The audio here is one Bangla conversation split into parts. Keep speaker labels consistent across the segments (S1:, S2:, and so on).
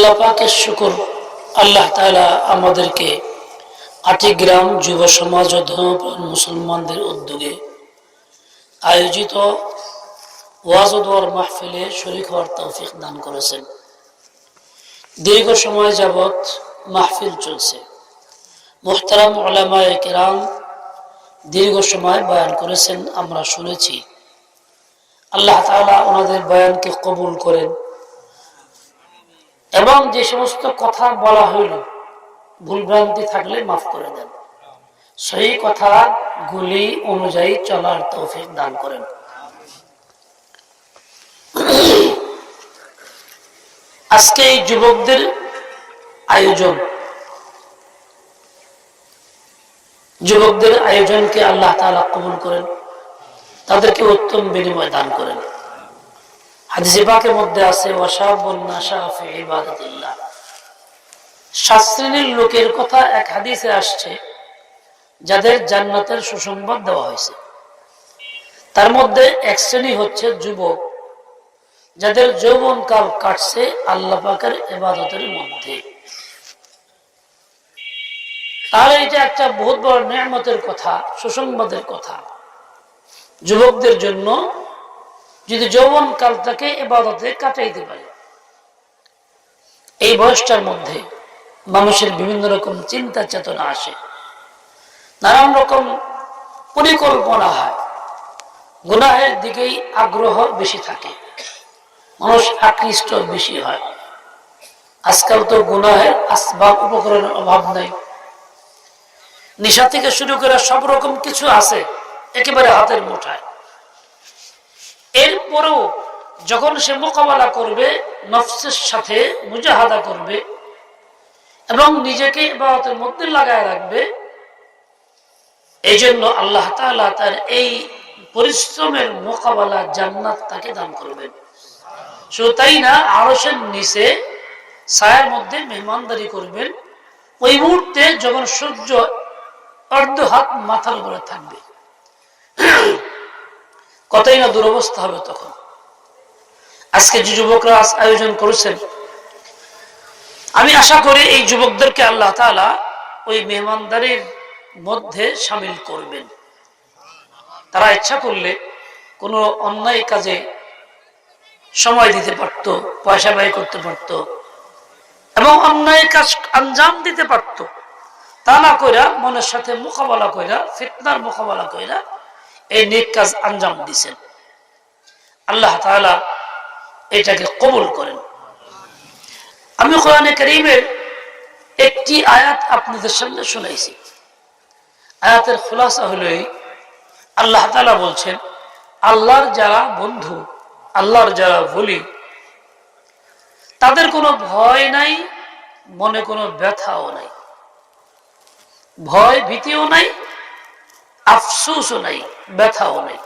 S1: আল্লাহ পাকের শুকুর। আল্লাহ তাআলা আমাদেরকে আটিগ্রাম যুব সমাজ ও ধর্মপ্রাণ মুসলমানদের উদ্যোগে আয়োজিত ওয়াজদোয়ার মাহফিলে শরিক হওয়ার তৌফিক দান করেছেন। দীর্ঘ সময় যাবৎ মাহফিল চলছে। মুহতারাম ওলামায় কেরাম দীর্ঘ সময় বয়ান করেছেন, আমরা শুনেছি। আল্লাহ তাআলা ওনাদের বয়ানকে কবুল করেন। এবং যে সমস্ত কথা বলা হইল ভুলভ্রান্তি থাকলে মাফ করে দেন। সেই কথা গুলি অনুযায়ী চলার তৌফিক দান করেন। আজকে এই যুবকদের আয়োজন। যুবকদের আয়োজনকে আল্লাহ তাআলা কবুল করেন। তাদেরকে উত্তম বিনিময় দান করেন। হাদিসে পাকের মধ্যে আছে লোকের কথা এক হাদিসে আসছে, যাদের জান্নাতের সুসংবাদ দেওয়া হয়েছে। তার মধ্যে এক শ্রেণি হচ্ছে যুবক, যাদের যৌবন কাল কাটছে আল্লাহ এবাদতের মধ্যে। তাহলে এটা একটা বহুত বড় নিয়ামতের কথা, সুসংবাদের কথা। যুবকদের জন্য যদি যৌবন কালটাকে এবাদতে কাটাইতে পারে। এই বয়সটার মধ্যে মানুষের বিভিন্ন রকম চিন্তা চেতনা আসে। নানান রকম পরিকল্পনা হয়। গুনাহের দিকেই আগ্রহ বেশি থাকে। মানুষ আকৃষ্ট বেশি হয়। আজকাল তো গুনাহের আসবাব উপকরণের অভাব নাই। নিশা থেকে শুরু করে সব রকম কিছু আছে, একেবারে হাতের মুঠায়। এরপরেও যখন সে মোকাবেলা করবে, নফসের সাথে মুজাহাদা করবে এবং নিজেকে ইবাদতের মধ্যে লাগায় রাখবে এই জন্য আল্লাহ তাআলা তার এই পরিশ্রমের মোকাবেলা জান্নাত তাকে দান করবেন। শুধু তাই না আরসের নিচে ছায়ার মধ্যে মেহমানদারি করবেন। ওই মুহূর্তে যখন সূর্য অর্ধ হাত মাথার উপরে থাকবে কতই না দুরবস্থা হবে তখন। আজকে যে যুবকরা আয়োজন করেছেন, আমি আশা করি এই যুবকদেরকে আল্লাহ তাআলা ওই মেহমানদারির মধ্যে সামিল করবেন। তারা ইচ্ছা করলে কোনো অন্যায় কাজে সময় দিতে পারত, পয়সা ব্যয় করতে পারত এবং অন্যায় কাজ আঞ্জাম দিতে পারত। তা না কইরা মনের সাথে মোকাবেলা কইরা, ফিতনার মোকাবেলা কইরা এই নেক কাজ আঞ্জাম দিছেন। আল্লাহ তাআলা এটাকে কবুল করেন। আমি কোরআনে করিমের একটি আয়াত আপনাদের সামনে শুনাইছি। আয়াতের খুলাসা হলো এই, আল্লাহ তালা বলছেন, আল্লাহর যারা বন্ধু, আল্লাহর যারা বলি, তাদের কোনো ভয় নাই, মনে কোনো ব্যথাও নাই। ভয় ভীতিও নাই আফসুসও নাই, ব্যথাও নাই।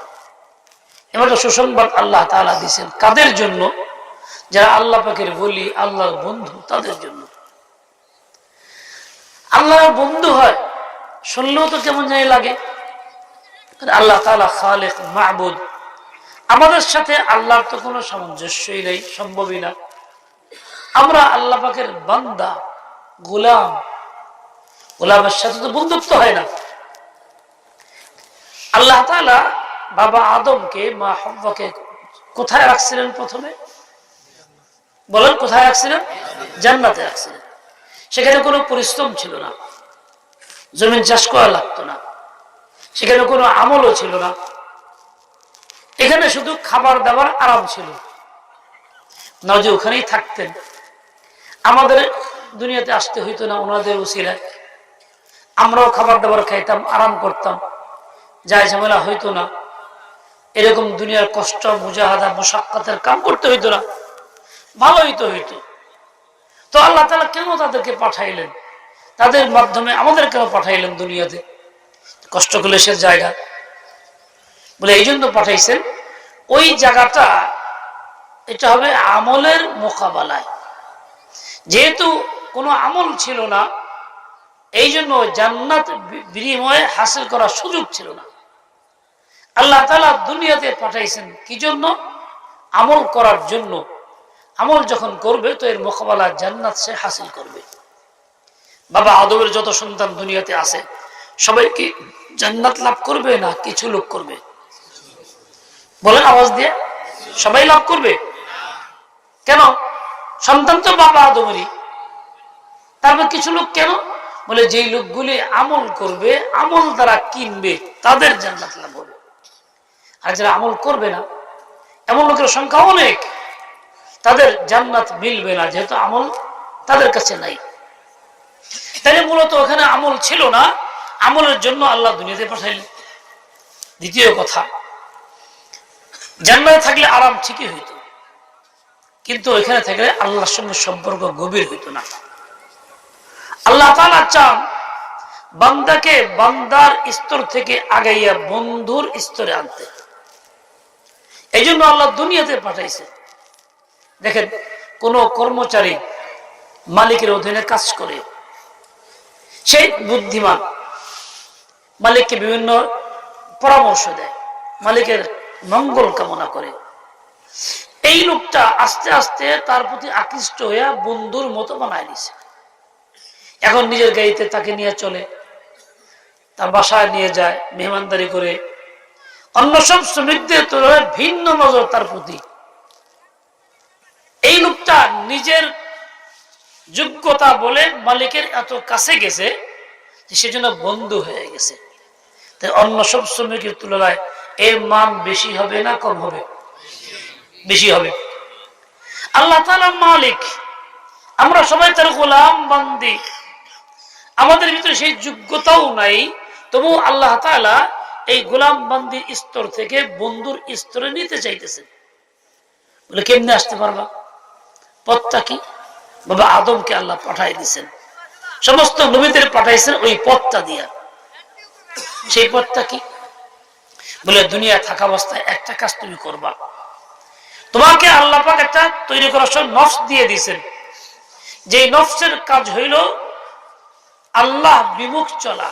S1: এবার সুসংবাদ আল্লাহ তালা দিচ্ছেন কাদের জন্য? যারা আল্লাহ পাকের বলি, আল্লাহর বন্ধু, তাদের জন্য। আল্লাহর বন্ধু হয়, শুনলেও তো কেমন জানি লাগে। আল্লাহ তালা খালেক মাহবুদ। আমাদের সাথে আল্লাহর তো কোনো সামঞ্জস্যই নেই, সম্ভবই না। আমরা আল্লাহ পাকের বান্দা, গোলাম। গোলামের সাথে তো বন্ধুত্ব হয় না। আল্লাহ বাবা আদমকে, মা হব্বাকে কোথায় রাখছিলেন প্রথমে? বলেন, কোথায় রাখছিলেন? জান্নাতে রাখছিলেন। সেখানে কোনো পরিশ্রম ছিল না। জমিন চাষ করা লাগতো না। সেখানে কোনো আমলও ছিল না। এখানে শুধু খাবার দাবার আরাম ছিল। না যে ওখানেই থাকতেন। আমাদের দুনিয়াতে আসতে হইতো না, ওনাদের উচিলায় আমরাও খাবার দাবার খাইতাম, আরাম করতাম। যাই ঝামেলা হইতো না। এরকম দুনিয়ার কষ্ট, মুজাহাদা মুসাক্কাতের কাম করতে হইতো না। ভালোই তো হইতো। তো আল্লাহ তালা কেন তাদেরকে পাঠাইলেন? তাদের মাধ্যমে আমাদের কেন পাঠাইলেন দুনিয়াতে? কষ্ট সে জায়গা। বলে এই জন্য পাঠাইছেন, ওই জায়গাটা, এটা হবে আমলের মোকাবেলায়। যেহেতু কোনো আমল ছিল না, এই জন্য জান্নাত বিনিময়ে হাসিল করার সুযোগ ছিল না। আল্লাহ তালা দুনিয়াতে পাঠাইছেন। কি জন্য? আমল করার জন্য। আমল যখন করবে, তো এর মোকাবেলা জান্নাত সে হাসিল করবে। বাবা আদবের যত সন্তান দুনিয়াতে আছে, সবাই কি জান্নাত লাভ করবে না কিছু লোক করবে? বলেন আওয়াজ দিয়ে। সবাই লাভ করবে? কেন? সন্তান তো বাবা আদমেরই। তারপর কিছু লোক কেন? বলে যেই লোকগুলি আমল করবে, আমল দ্বারা কিনবে, তাদের জান্নাত লাভ হবে। আর যারা আমল করবে না। এমন লোকের সংখ্যা অনেক। তাদের জান্নাত মিলবে না, যেহেতু আমল তাদের কাছে নাই। তাহলে মূলত ওখানে আমল ছিল না। আমলের জন্য আল্লাহ দুনিয়াতে পাঠাইলেন। দ্বিতীয় কথা, জান্নাতে থাকলে আরাম ঠিকই হইতো। কিন্তু ওইখানে থাকলে আল্লাহর সঙ্গে সম্পর্ক গভীর হইতো না। আল্লাহ তাআলা চান বান্দাকে বান্দার স্তর থেকে আগাইয়া বন্ধুর স্তরে আনতে। এই জন্য আল্লাহ দুনিয়াতে পাঠাইছে। দেখেন, কোন কর্মচারী মালিকের অধীনে কাজ করে। সেই বুদ্ধিমান মালিককে বিভিন্ন পরামর্শ দেয়, মালিকের মঙ্গল কামনা করে। এই লোকটা আস্তে আস্তে তার প্রতি আকৃষ্ট হইয়া বন্ধুর মতো বানায় নিছে। এখন নিজের গাড়িতে তাকে নিয়ে চলে, তার বাসায় নিয়ে যায়, মেহমানদারি করে অন্য সব শ্রমিকদের তুলনায় ভিন্ন নজর তার প্রতি। এই লোকটা নিজের যোগ্যতা বলে মালিকের এত কাছে গেছে সেজন্য বন্ধু হয়ে গেছে। তাই অন্য সব শ্রমিকের তুলনায় এর মান বেশি হবে না কম হবে? বেশি হবে। আল্লাহ মালিক, আমরা সবাই তার গোলাম বান্দি। আমাদের ভিতরে সেই যোগ্যতাও নাই তবু আল্লাহ তালা এই গোলাম বান্দির স্তর থেকে বন্ধুর স্তরে নিতে চাইতেছেন। বলে, কেমনে আসতে পারবা? পথটা কি? বাবা আদমকে আল্লাহ পাঠাই দিছেন সমস্ত নবীদের পাঠাইছেন ওই পথটা দিয়া। সেই পথটা কি? বলে দুনিয়া থাকা অবস্থায় একটা কাজ তুমি করবা। তোমাকে আল্লাহ পাক একটা তৈরি করার সময় নফস দিয়ে দিয়েছেন। যে নফসের কাজ হইল আল্লাহ বিমুখ চলা।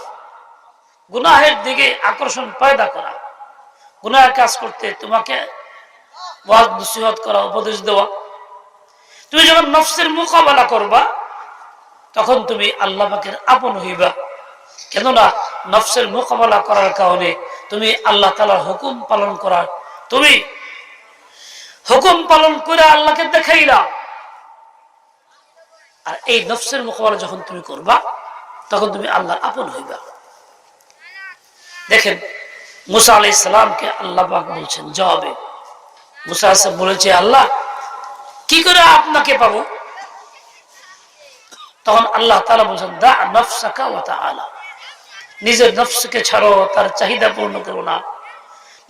S1: গুনাহের দিকে আকর্ষণ পয়দা করা। গুনাহের কাজ করতে তোমাকে করা, উপদেশ দেওয়া। তুমি যখন নফসের মোকাবেলা করবা, তখন তুমি আল্লাহ পাকের আপন হইবা। কেননা নফসের মোকাবেলা করার কারণে তুমি আল্লাহ তালার হুকুম পালন করার তুমি হুকুম পালন করে আল্লাহকে দেখাইলা। আর এই নফসের মোকাবেলা যখন তুমি করবা, তখন তুমি আল্লাহর আপন হইবা। দেখেন, মুসা আলাই সালামকে আল্লাহ বলছেন, জবাবে। মুসা সাহেব বলেছে, আল্লাহ, কি করে আপনাকে পাবো? তখন আল্লাহ তালা বলছেন, দা নফসাকা ওয়া তাআলা। নিজের নফসকে ছাড়ো, তার চাহিদা পূর্ণ করো না।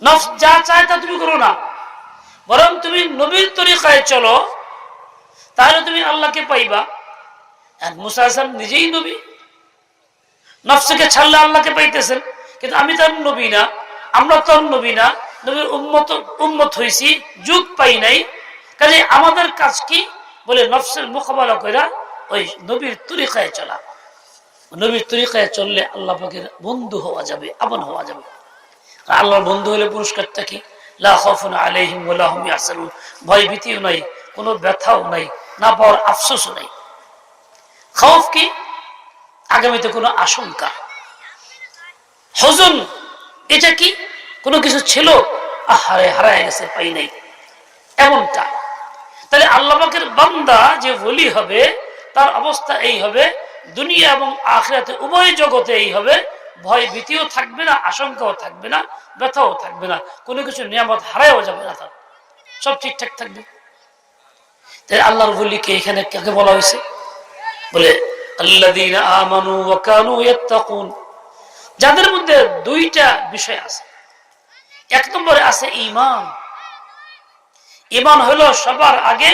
S1: নফস যা চায় তা তুমি করো না। বরং তুমি নবীর তরিকায় চলো, তাহলে তুমি আল্লাহকে পাইবা। আর মুসা হাসান নিজেই নবী। নফসকে ছাড়লে আল্লাহকে পাইতেছেন। কিন্তু আমি তার নবী না, আমরা তো নবী না, নবীর উম্মত উম্মত হয়েছি যুগ পাই নাই। কাজে আমাদের কাজ কি? বলে নফসের মোকাবেলা করা ওই নবীর তরিকায় চলা। নবীর তরিকায় চললে আল্লাহ পাকের বন্ধু হওয়া যাবে, আপন হওয়া যাবে। আল্লাহর বন্ধু হলে পুরস্কারটা কি? কি? আগামীতে কোনো আশঙ্কা। হজন এটা কি? কোনো কিছু ছিল? আহারে, হারায় গেছে, পাই নাই। এমনটা। তাহলে আল্লাহের বান্দা যে বলি হবে, তার অবস্থা এই হবে, দুনিয়া এবং আখরাতে উভয় জগতে এই হবে। ভয় ভীতিও থাকবে না, আশঙ্কাও থাকবে না, ব্যথাও থাকবে না। কোনো কিছু নিয়ামত হারায়ও যাবে না তার। সব ঠিকঠাক থাকবে। তাই আল্লাহর বলিকে এখানে কাকে বলা হয়েছে? বলে আল্লাদিন আমানু ওয়াকানু ইয়াত্তাকুন। যাদের মধ্যে দুইটা বিষয় আছে। এক নম্বরে আছে ইমান ইমান হলো সবার আগে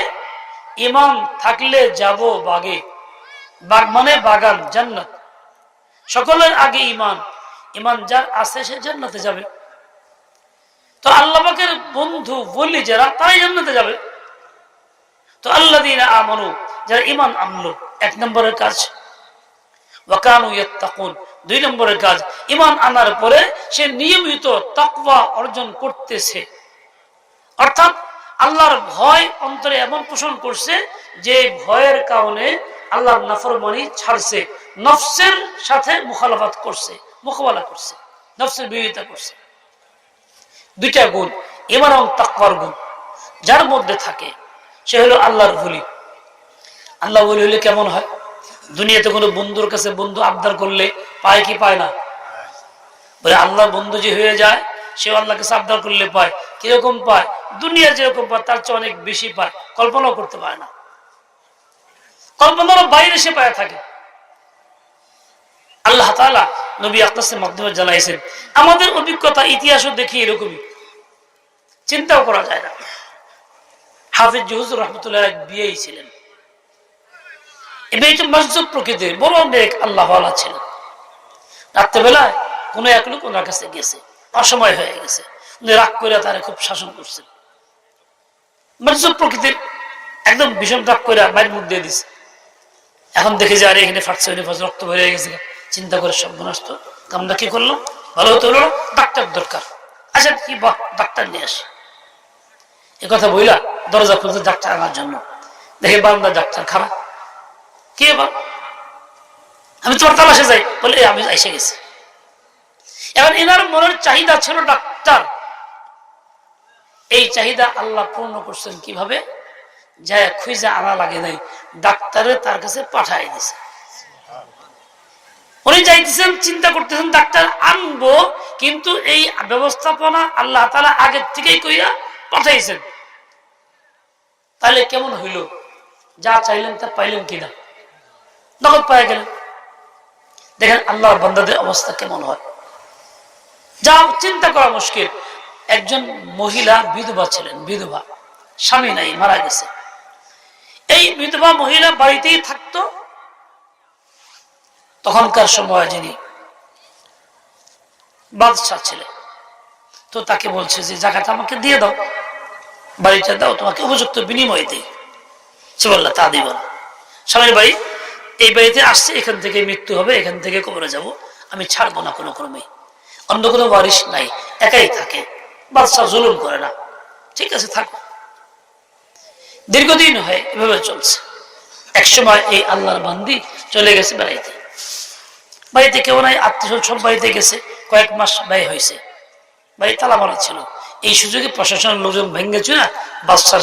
S1: ইমান থাকলে যাব বাগে, বাগ মানে বাগান, জান্নাত। সকলের আগে ইমান ইমান যার আছে সে জান্নাতে যাবে। তো আল্লাহের বন্ধু, বলি যারা, তারাই জান্নাতে যাবে। তো আল্লাহ দিন আমানু, যারা ইমান আনলো, এক নম্বরের কাজ ওয়াকানু ইয়াত্তাকুন দুই নম্বরের কাজ ইমান আনার পরে সে নিয়মিত তাকওয়া অর্জন করতেছে। অর্থাৎ আল্লাহর ভয় অন্তরে এমন পোষণ করছে যে ভয়ের কারণে আল্লাহর নাফরমানি ছাড়ছে, নফসের সাথে মুখালাফাত করছে, মোকাবেলা করছে, নফসের বিরোধিতা করছে। দুইটা গুণ, ইমান এবং তাকওয়ার গুণ, যার মধ্যে থাকে, সে হলো আল্লাহর ভুলি আল্লাহ বলি হলে কেমন হয়? দুনিয়াতে কোনো বন্ধুর কাছে বন্ধু আবদার করলে পায় কি পায় না? বলে আল্লাহ বন্ধু যে হয়ে যায় সে আল্লাহকে আবদার করলে পায়। কীরকম পায়? দুনিয়া যেরকম পায়, তার চেয়ে অনেক বেশি পায়। কল্পনাও করতে পারে না। কল্পনার বাইরে সে পায় থাকে। আল্লাহ তালা নবী আকাশের মাধ্যমে জানাইছেন, আমাদের অভিজ্ঞতা, ইতিহাসও দেখি এরকমই। চিন্তাও করা যায় না। হাফিজ জহুজুর রহমতুল্লাহ বিয়েই ছিলেন। প্রকৃতির বড় অনেক আল্লাহ ছিলেন। রাত্রেবেলায় এক লোক ওনার কাছে গেছে, অসময় হয়ে গেছে। উনি রাগ করে তারা খুব শাসন করছেন। প্রকৃতির একদম ভীষণ রাগ করে মুখ দিয়ে দিছে। এখন দেখে যে, আরে, এখানে ফাটছে রক্ত বেরিয়ে গেছে। চিন্তা করে সব নষ্ট আমরা কি করলাম? ভালো হতে হলো, ডাক্তার দরকার। আচ্ছা কি বাহ ডাক্তার নিয়ে আসি। কথা বইলা দরজা খুলতে ডাক্তার আনার জন্য। দেখে বান্দা ডাক্তার খারাপ। কে এবার আমি তোমার তালাশে যাই। বলে আমি এসে গেছি। এবার এনার মনের চাহিদা ছিল ডাক্তার। এই চাহিদা আল্লাহ পূর্ণ করছেন কীভাবে? যায় খুঁজে আনা লাগে নাই। ডাক্তারে তার কাছে পাঠাই দিছে। উনি যাইতেছেন, চিন্তা করতেছেন, ডাক্তার, আনব। কিন্তু এই ব্যবস্থাপনা আল্লাহ তালা আগের থেকেই কইয়া পাঠাইছেন। তাহলে কেমন হইল? যা চাইলেন তা পাইলেন কিনা? নগদ পাই গেলেন দেখেন আল্লাহর বন্দাদের অবস্থা কেমন হয়। যা চিন্তা করা মুশকিল। একজন মহিলা বিধবা ছিলেন, বিধবা। স্বামী নাই, মারা গেছে। এই বিধবা মহিলা বাড়িতেই থাকতো। তখনকার সময় যিনি বাদশাহ ছিলেন, তো তাকে বলছে যে জায়গাটা আমাকে দিয়ে দাও। বাড়িটা দাও, তোমাকে উপযুক্ত বিনিময় দিই। সে বলল, তা দিব স্বামীর বাড়ি এই বাড়িতে আসছে, এখান থেকে মৃত্যু হবে, এখান থেকে কবরে যাব। আমি ছাড়বো না কোনো ক্রমে। অন্য কোনো বারিশ নাই, একাই থাকে। বাদশাহ জুলুম করে না। ঠিক আছে, থাকো। দীর্ঘদিন হয়, এভাবে চলছে। একসময় এই আল্লাহর বান্দি চলে গেছে বাড়িতে। বাড়িতে কেউ নাই, আত্মীয় সব বাড়িতে গেছে। কয়েক মাস ব্যয় হয়েছে। বাড়ি তালা মারা ছিল। এই সুযোগে প্রশাসনের লোকজন ভেঙেছে না বাচ্চার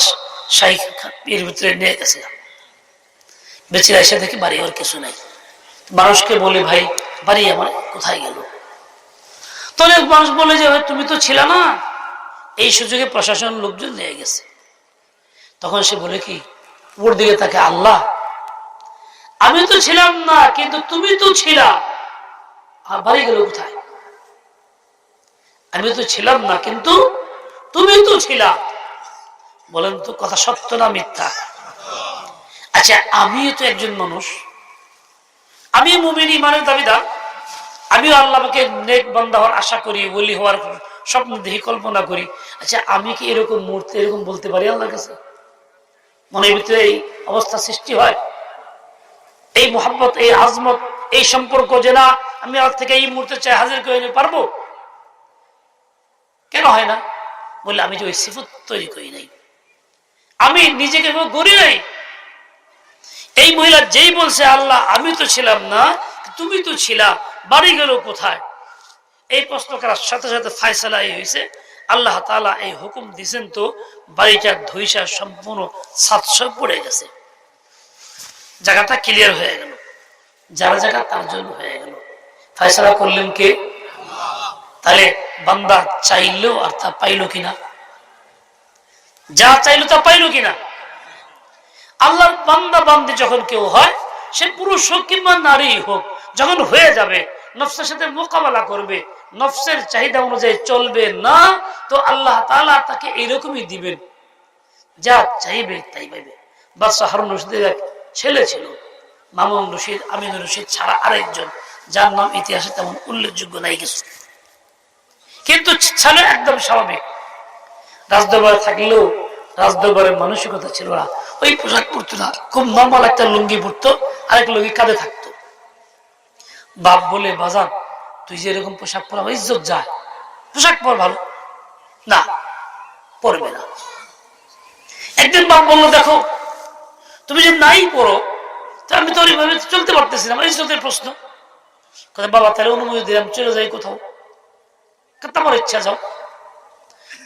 S1: শাহী এর ভিতরে নিয়ে গেছে। বেচিরা এসে দেখি বাড়ি ওর কিছু নাই। মানুষকে বলে, ভাই, বাড়ি আমার কোথায় গেল? তো অনেক মানুষ বলে যে, ভাই, তুমি তো ছিল না। এই সুযোগে প্রশাসন লোকজন নিয়ে গেছে। তখন সে বলে কি, ওর দিকে তাকে আল্লাহ। আমি তো ছিলাম না, কিন্তু তুমি তো ছিলা। আর বাড়ি গেল কোথায়? আমি তো ছিলাম না, কিন্তু তুমি তো ছিলা। বলেন তো, কথা সত্য না মিথ্যা? আচ্ছা আমিও তো একজন মানুষ। আমি মুমিন, ইমানের দাবিদার। আমিও আল্লাহকে নেক বন্ধা হওয়ার আশা করি বলি হওয়ার স্বপ্ন দেখি কল্পনা করি। আচ্ছা আমি কি এরকম মুহূর্তে এরকম বলতে পারি আল্লাহর কাছে? মনের ভিতরে এই অবস্থা সৃষ্টি হয়। এই মোহাম্মত, এই আজমত, এই সম্পর্ক যে না, আমি আজ থেকে এই মুহূর্তে চাই হাজির করে নিতে পারব? কেন হয় না? বলে আমি যে ওই সিফত তৈরি করি নাই। আমি নিজেকে গড়ি নাই। এই মহিলা যেই বলছে, আল্লাহ, আমি তো ছিলাম না, তুমি তো ছিলা, বাড়ি গেল কোথায়? এই প্রশ্ন করার সাথে সাথে ফায়সালা এই হয়েছে। আল্লাহ তালা এই হুকুম দিছেন তো, বাড়িটা ধৈসা সম্পূর্ণ সাতশো পড়ে গেছে। জায়গাটা ক্লিয়ার হয়ে গেল। যারা জায়গা তার জন্য হয়ে গেল। ফায়সালা করলেন কে? তাহলে বান্দা চাইলো আর তা পাইলো কিনা? যা চাইলো তা পাইলো কিনা? আল্লাহর বান্দা বান্দি যখন কেউ হয়, সে পুরুষ হোক কিংবা নারী হোক, যখন হয়ে যাবে, নফসের সাথে মোকাবেলা করবে, নফসের চাহিদা অনুযায়ী চলবে না, তো আল্লাহ তালা তাকে এইরকমই দিবেন। যা চাইবে তাই পাইবে। বাদশাহ হারুন রশিদের এক ছেলে ছিল, মামুন রশিদ আমিন রশিদ ছাড়া আরেকজন, যার নাম ইতিহাসে তেমন উল্লেখযোগ্য নাই কিছু। কিন্তু ছেলে একদম স্বাভাবিক। রাজদরবারে থাকলেও রাজদরবারের মানসিকতা ছিল না। ওই পোশাক পরতো না, খুব নর্মাল একটা লুঙ্গি পরতো, আরেক লুঙ্গি কাঁধে থাকতো। বাপ বলে বাজার তুই যে এরকম পোশাক পরা ইজ্জত যায়। পোশাক পর ভালো। না, পরবে না। একদিন বাপ বলল, দেখো, তুমি যদি নাই পড়ো, তা আমি তো ওইভাবে চলতে পারতেছি না ইজ্জতের প্রশ্ন। কথা বাবা, তাহলে অনুমতি দিলাম, চলে যাই কোথাও। তোমার ইচ্ছা, যাও।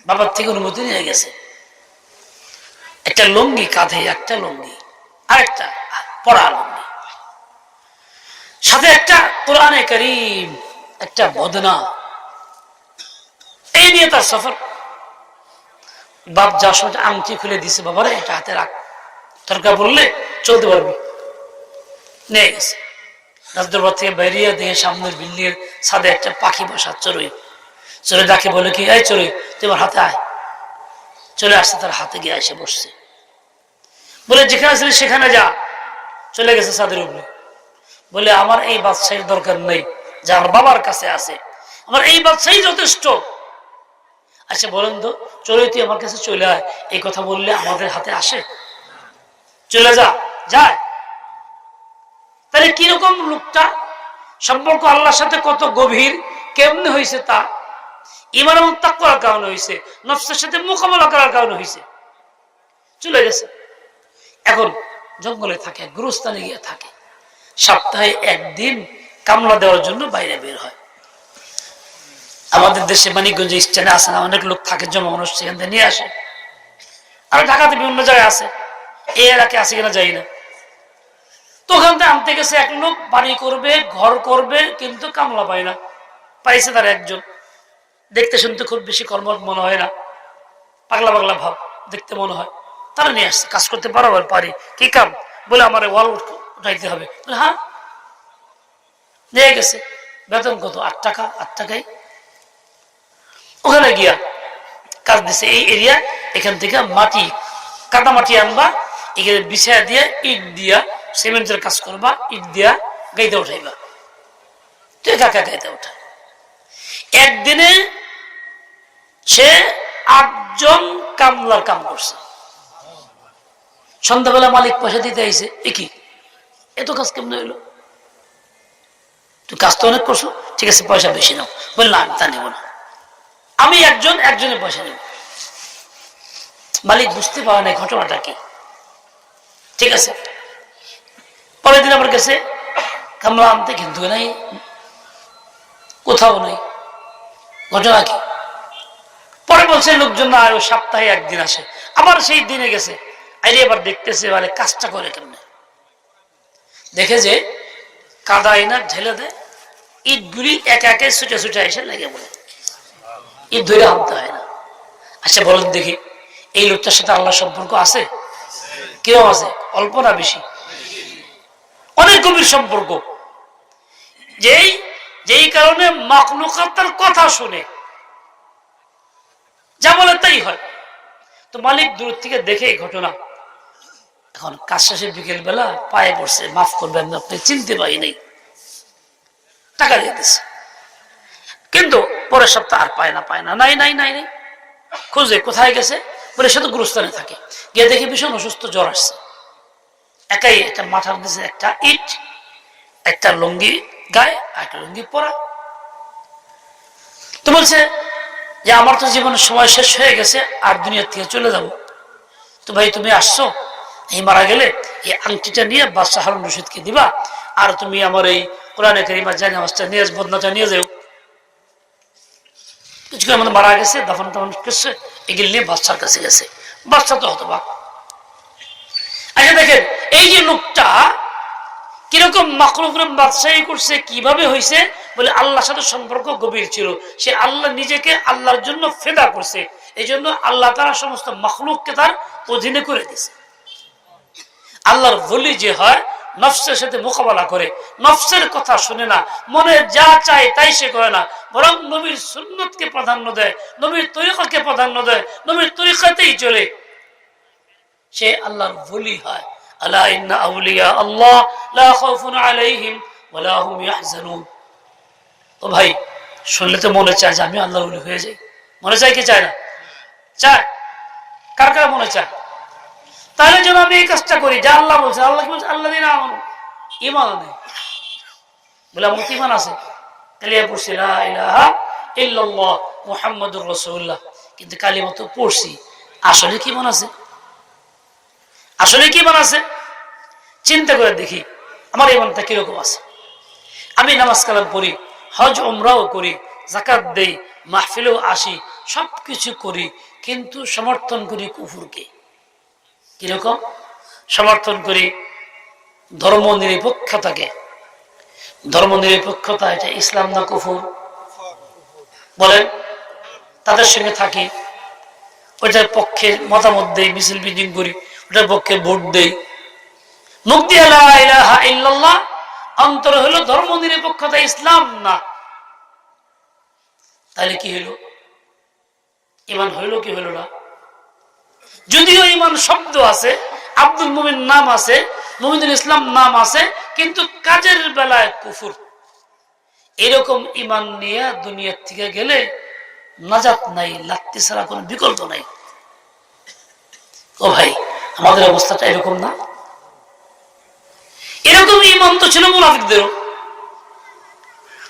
S1: বাবার থেকে অনুমতি নিয়ে গেছে। একটা লুঙ্গি কাঁধে, একটা লুঙ্গি আর একটা পড়া লুঙ্গি। সাথে একটা কোরআনে করিম, একটা বদনা। এই নিয়ে তার সফর। বাপ যার সময় আংটি খুলে দিছে, বাবারে, এটা হাতে রাখ। দরকার বললে চলতে পারবি। রাজদরবার থেকে বেরিয়ে দেখে সামনের বিল্ডিং এর ছাদে একটা পাখি বসা, চড়ুই। চলে ডাকে বলে কি, এই চড়ুই তোমার হাতে আয়। চলে আসছে, তার হাতে গিয়ে এসে বসছে। বলে, যেখানে ছিল সেখানে যা। চলে গেছে ছাদের উপরে। বলে, আমার এই বাদশাহীর দরকার নেই, যা আমার বাবার কাছে আছে। আমার এই বাদশাহী যথেষ্ট। আচ্ছা বলেন তো, চলে তুই আমার কাছে চলে আয়। এই কথা বললে আমাদের হাতে আসে? চলে যা, যায়। তাহলে কীরকম লোকটা? সম্পর্ক আল্লাহর সাথে কত গভীর? কেমনে হয়েছে তা ইমান এবং করার কারণে হয়েছে নফসের সাথে মোকাবেলা করার কারণে হয়েছে চলে গেছে। এখন জঙ্গলে থাকে, গুরুস্থানে গিয়ে থাকে। সপ্তাহে একদিন কামলা দেওয়ার জন্য বাইরে বের হয়। আমাদের দেশে মানিকগঞ্জ স্ট্যান্ডে আসে না, অনেক লোক থাকে জমা মানুষ সেখান থেকে নিয়ে আসে। আর ঢাকাতে বিভিন্ন জায়গায় আছে। এই এলাকায় আছে কিনা যাই না। তো ওখান থেকে আনতে গেছে এক লোক, বাড়ি করবে, ঘর করবে, কিন্তু কামলা পায় না। পাইছে তার একজন। দেখতে শুনতে খুব বেশি কর্ম মনে হয় না। পাগলা পাগলা ভাব দেখতে মনে হয়। তারা নিয়ে আসছে, কাজ করতে পারো পারি। কি কাম? বলে আমার ওয়াল উঠাইতে হবে। হ্যাঁ। নিয়ে গেছে। বেতন কত? আট টাকা, আট টাকায় ওখানে গিয়া কাজ দিছে। এই এরিয়া এখান থেকে মাটি, কাদা মাটি আনবা, এখানে বিছায়া দিয়ে ইট দিয়া, সিমেন্টের কাজ করবা, ইট দিয়া গাইতে উঠাইবা। তুই কাকা গাইতে উঠা একদিনে সে আটজন কামলার কাম করছে। সন্ধ্যাবেলা মালিক পয়সা দিতে আইছে কি? এত কাজ কেমন হইল? তুই কাজ তো অনেক করছ, ঠিক আছে, পয়সা বেশি নাও। বললাম আমি তা নেব না। আমি একজন, একজনের পয়সা নেব। মালিক বুঝতে পারে না ঘটনাটা কি। ঠিক আছে। পরের দিন আমার কাছে কামলা আনতে কিন্তু নাই, কোথাও নাই। ঘটনা কি? বলছে, লোকজন না, আর সপ্তাহে একদিন আসে। আবার সেই দিনে গেছে। আইলে এবার দেখতেছে মানে কাজটা করে কেমনে? দেখে যে, কাদা আইনা ঢেলে দেয় ইটগুলি একে একে ছুটে ছুটে এসে লেগে বলে ঈদ ধরে আনতে হয় না। আচ্ছা বলেন দেখি, এই লোকটার সাথে আল্লাহ সম্পর্ক আছে? কেউ আছে? অল্প না বেশি? অনেক গভীর সম্পর্ক। যেই যেই কারণে মখলুকাতার কথা শুনে যা বলে তাই হয়। তো মালিক দূর থেকে দেখে ঘটনা। এখন কাজ শেষে বিকেল বেলা পায়ে পড়ছে, মাফ করবেন, আপনি চিনতে পারি নাই। টাকা দিচ্ছে কিন্তু পরের সপ্তাহ আর পায় না পায় না। নাই নাই নাই নাই। খুঁজে কোথায় গেছে? বলে সে তো গুরুস্থানে থাকে। গিয়ে দেখি ভীষণ অসুস্থ, জ্বর আসছে। একাই একটা মাথার দিছে একটা ইট, একটা লুঙ্গি গায়ে আর একটা লুঙ্গি পরা। তো বলছে যে আমার তো জীবনের সময় শেষ হয়ে গেছে, আর দুনিয়ার থেকে চলে যাব। তো ভাই, তুমি আসছো? এই মারা গেলে এই আংটিটা নিয়ে বাদশাহ হারুন রশিদকে দিবা, আর তুমি আমার এই কোরআনে করিমার জানি নামাজটা নিয়ে বদনাটা নিয়ে যাও। কিছু আমাদের মারা গেছে, দাফন টাফন করছে এগুলি নিয়ে বাচ্চার কাছে গেছে। বাচ্চা তো হতো বা আচ্ছা দেখেন, এই যে লোকটা কীরকম মাকরুকরম বাদশাহী করছে, কীভাবে হয়েছে বলে আল্লাহর সাথে সম্পর্ক গভীর ছিল। সে আল্লাহ নিজেকে আল্লাহর জন্য ফেদা করছে। এই জন্য আল্লাহ তারা সমস্ত মখলুককে তার অধীনে করে দিছে আল্লাহর বলি যে হয়, নফসের সাথে মোকাবেলা করে। নফসের কথা শুনে না, মনে যা চায় তাই সে করে না। বরং নবীর সুন্নতকে প্রাধান্য দেয়, নবীর তরিকাকে প্রাধান্য দেয়, নবীর তরিকাতেই চলে। সে আল্লাহর বলি হয়। আল্লাহ ইন্না আউলিয়া আল্লাহ লা খাউফুন আলাইহিম ওয়ালা হুম ইয়াহজানুন। ও ভাই, শুনলে তো মনে চায় যে আমি আল্লাহর বলি হয়ে যাই। মনে চায় কি চায় না? চায়। কার কার মনে চায়? তাহলে যেন আমি এই কাজটা করি, যা আল্লাহ বলছে। আল্লাহ কি বলছে? আল্লাহ দিন আমার ইমান নেই। বলে আমার কি ইমান আছে? কালিয়া পড়ছি, লা ইলাহা ইল্লাল্লাহ মুহাম্মাদুর রাসূলুল্লাহ। কিন্তু কালিমা তো পড়ছি। আসলে কি মন আছে? আসলে কি আছে? চিন্তা করে দেখি, আমার ইমানটা কীরকম আছে? আমি নামাজ কালাম পড়ি, হজ ওমরাও করি জাকাত দেই, মাহফিলেও আসি, সবকিছু করি, কিন্তু সমর্থন করি কুফুরকে। কীরকম? সমর্থন করি ধর্ম নিরপেক্ষতাকে। ধর্ম নিরপেক্ষতা, এটা ইসলাম না কুফুর? বলেন, তাদের সঙ্গে থাকি, ওইটার পক্ষে মতামত দেই, মিছিল মিটিং করি। ওটার পক্ষে ভোট দেই। মুক্তি ইল্লাল্লাহ, অন্তর হলো ধর্ম নিরপেক্ষতা, ইসলাম না। তাহলে কি হইল ইমান হইল কি হইল না? যদিও ইমান শব্দ আছে, আব্দুল মুমিন নাম আছে, মুমিনুল ইসলাম নাম আছে, কিন্তু কাজের বেলায় কুফুর। এরকম ইমান নিয়ে দুনিয়ার থেকে গেলে নাজাত নাই, লাত্তি ছাড়া কোনো বিকল্প নাই। ও ভাই আমাদের অবস্থাটা এরকম না? এরকম ইমান তো ছিল মুনাফিকদেরও।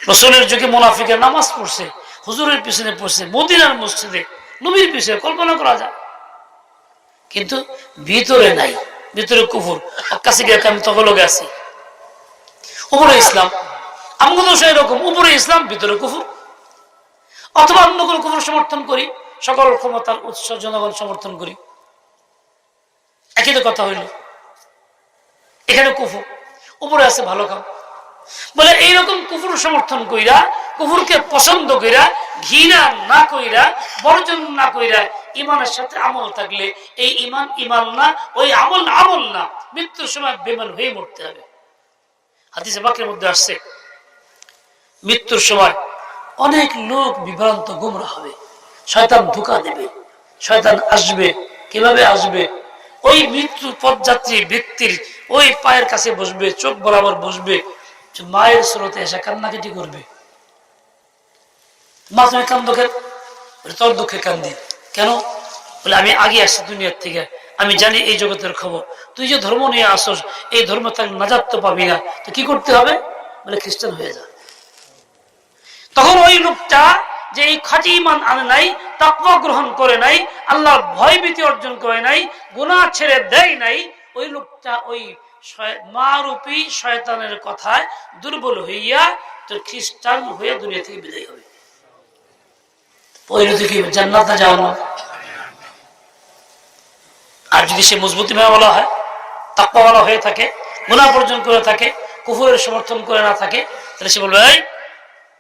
S1: রসুলের যুগে মুনাফিকের নামাজ পড়ছে, হুজুরের পিছনে পড়ছে, মদিনার মসজিদে, নবীর পিছনে, কল্পনা করা যায়। কিন্তু ভিতরে নাই, ভিতরে কুফুর। কাছে গিয়ে আমি তখলগে আছি। উপরে ইসলাম আমগুলো এরকম, উপরে ইসলাম, ভিতরে কুফুর। অথবা অন্য কোনো কুফুর সমর্থন করি, সকল ক্ষমতার উৎস জনগণ সমর্থন করি। একই তো কথা হইল। এখানে কুফুর উপরে আছে ভালো কাম। বলে এইরকম কুফুর সমর্থন কইরা, কুফুরকে পছন্দ কইরা, ঘৃণা না কইরা, বর্জন না কইরা ইমানের সাথে আমল থাকলে এই ইমান ইমান না, ওই আমল আমল না, মৃত্যুর সময় বেমান হয়ে মরতে হবে। হাদিসে বাকের মধ্যে আসছে, মৃত্যুর সময় অনেক লোক বিভ্রান্ত, গুমরা হবে। শয়তান ধোকা দেবে, শয়তান আসবে। কীভাবে আসবে? ওই মৃত্যু পথযাত্রী ব্যক্তির ওই পায়ের কাছে বসবে, চোখ বরাবর বসবে মায়ের স্রোতে এসে কান্নাকাটি করবে। মা তুমি কান্দো কেন? তোর দুঃখে কান্দি। কেন? বলে, আমি আগে আসছি দুনিয়ার থেকে। আমি জানি এই জগতের খবর। তুই যে ধর্ম নিয়ে আসস, এই ধর্ম তার নাজাত তো পাবি না। তো কি করতে হবে? বলে, খ্রিস্টান হয়ে যা। তখন ওই লোকটা যে এই খাঁটি ইমান আনে নাই তাকওয়া গ্রহণ করে নাই আল্লাহর ভয় ভীতি অর্জন করে নাই, গুনাহ ছেড়ে দেয় নাই, ওই লোকটা ওই মারূপী শয়তানের কথায় দুর্বল হইয়া তো খ্রিস্টান হয়ে দুনিয়া থেকে বিদায় হবে। পরিণতি কি জান্নাতে যাও না। আর যদি সে মজবুতি ভাবে বলা হয় তাপ্পাওয়ালা হয়ে থাকে গুণা বর্জন করে থাকে, কুফুরের সমর্থন করে না থাকে, তাহলে সে বলবে, এই,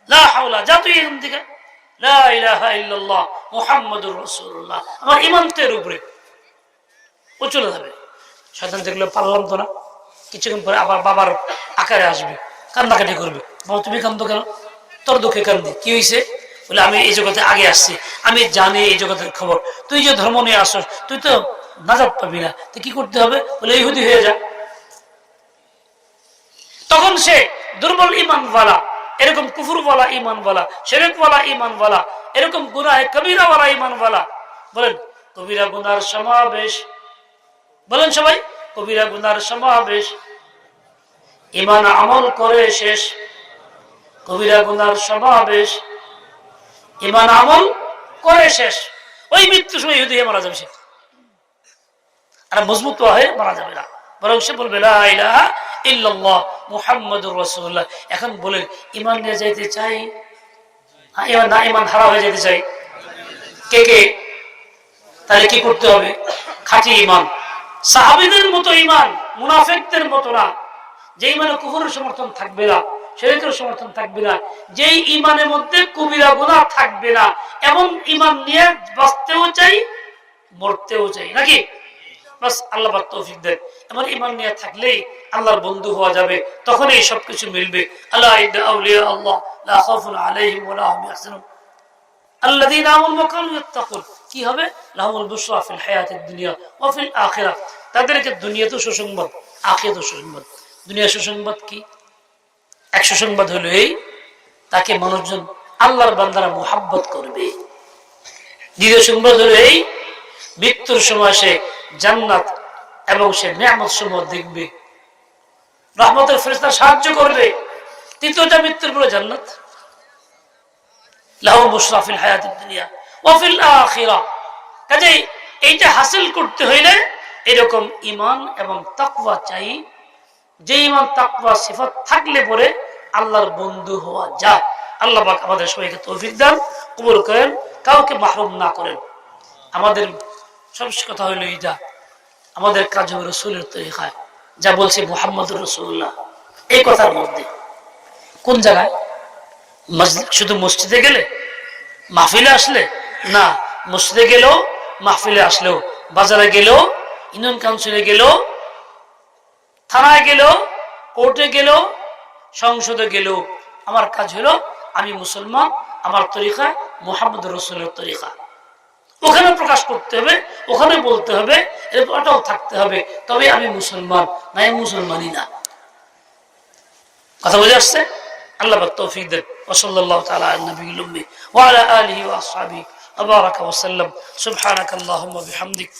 S1: লা হাওলা যা তুই এখান থেকে আমার উপরে। ও চলে যাবে। দেখলে পারলাম তো না। কিছুক্ষণ পরে আবার বাবার আকারে আসবে। কান্দাকাটি করবে। বাবা, তুমি কান্দো কেন? তোর দুঃখে কান্দি। কি হয়েছে বলে, আমি এই জগতে আগে আসছি। আমি জানি এই জগতের খবর। তুই যে ধর্ম নিয়ে আসস, তুই তো নাজাব পাবি না। তো কি করতে হবে? বলে, ইহুদি হয়ে যা। তখন সে দুর্বল ইমান ওয়ালা এরকম কুফুর ওয়ালা ইমান ওয়ালা শেরেক ওয়ালা ইমান ওয়ালা এরকম গুনাহে কবিরা ওয়ালা ইমান ওয়ালা বলেন, কবিরা গুনার সমাবেশ। বলেন সবাই, কবিরা গুনার সমাবেশ। ইমান আমল করে শেষ। কবিরা গুনার সমাবেশ। ইমান আমল করে শেষ। ওই মৃত্যু সময় ইহুদি হয়ে মারা যাবে সে। আর মজবুত হয়ে মারা যাবে না। বরং সে বলবে এখন বলে ইমান নিয়ে যাইতে চাই? ইমান না ইমান হারা হয়ে যেতে চাই। কে কে? তাহলে কি করতে হবে? খাঁটি ইমান সাহাবিদের মতো ইমান মুনাফেকদের মতো না। যে ইমানে কুকুরের সমর্থন থাকবে না শরীরের সমর্থন থাকবে না, যেই ইমানের মধ্যে কবিরা গুণা থাকবে না, এমন ইমান নিয়ে বাঁচতেও চাই, মরতেও চাই। নাকি? বাস, আল্লাহ তৌফিক দেন। এমন ইমান নিয়ে থাকলেই আল্লাহর বন্ধু হওয়া যাবে তখন এই সবকিছু মিলবে। আল্লাহ এক সুসংবাদ হলো এই, তাকে মানুষজন আল্লাহর বান্দারা মোহাব্বত করবে। দ্বিতীয় সংবাদ হলো এই, মৃত্যুর সময় সে জান্নাত এবং সে নিয়ামত সমূহ দেখবে। রহমতের ফেরেস্তা সাহায্য করবে। তৃতীয়টা মৃত্যুর পরে জান্নাত। লাহু মুশরাফিল হায়াতিদ দুনিয়া আখিরা। এইটা হাসিল করতে হইলে এরকম ইমান এবং তাকওয়া চাই। যে ইমান তাকওয়া, সিফাত থাকলে পরে আল্লাহর বন্ধু হওয়া যায়। আল্লাহ পাক আমাদের সবাইকে তৌফিক দেন, কবুল করেন, কাউকে মাহরুম না করেন। আমাদের সবশেষ কথা হইল এইটা। আমাদের কাজ হবে রসুলের তরিকায় যা বলছে মোহাম্মদ রসুল্লাহ। এই কথার মধ্যে। কোন জায়গায়? শুধু মসজিদে গেলে? মাহফিলে আসলে? না, মসজিদে গেলেও, মাহফিলে আসলেও। বাজারে গেলেও, ইউনিয়ন কাউন্সিলে গেলেও, থানায় গেলেও, কোর্টে গেলেও, সংসদে গেলেও। আমার কাজ হলো, আমি মুসলমান, আমার তরিকা মোহাম্মদ রসুলের তরিকা। ওখানে প্রকাশ করতে হবে, ওখানে বলতে হবে, এরপরটাও থাকতে হবে। তবে আমি মুসলমান, না, আমি মুসলমানই না। কথা বুঝে আসছে? আল্লাহ তৌফিক দেন। ওসল্লাহ তালা আলা নবিয়িল উম্মি। ওয়া আলা আলিহি ওয়া আসহাবিহি। ওয়া বারাকা ওয়া বিহামদিক।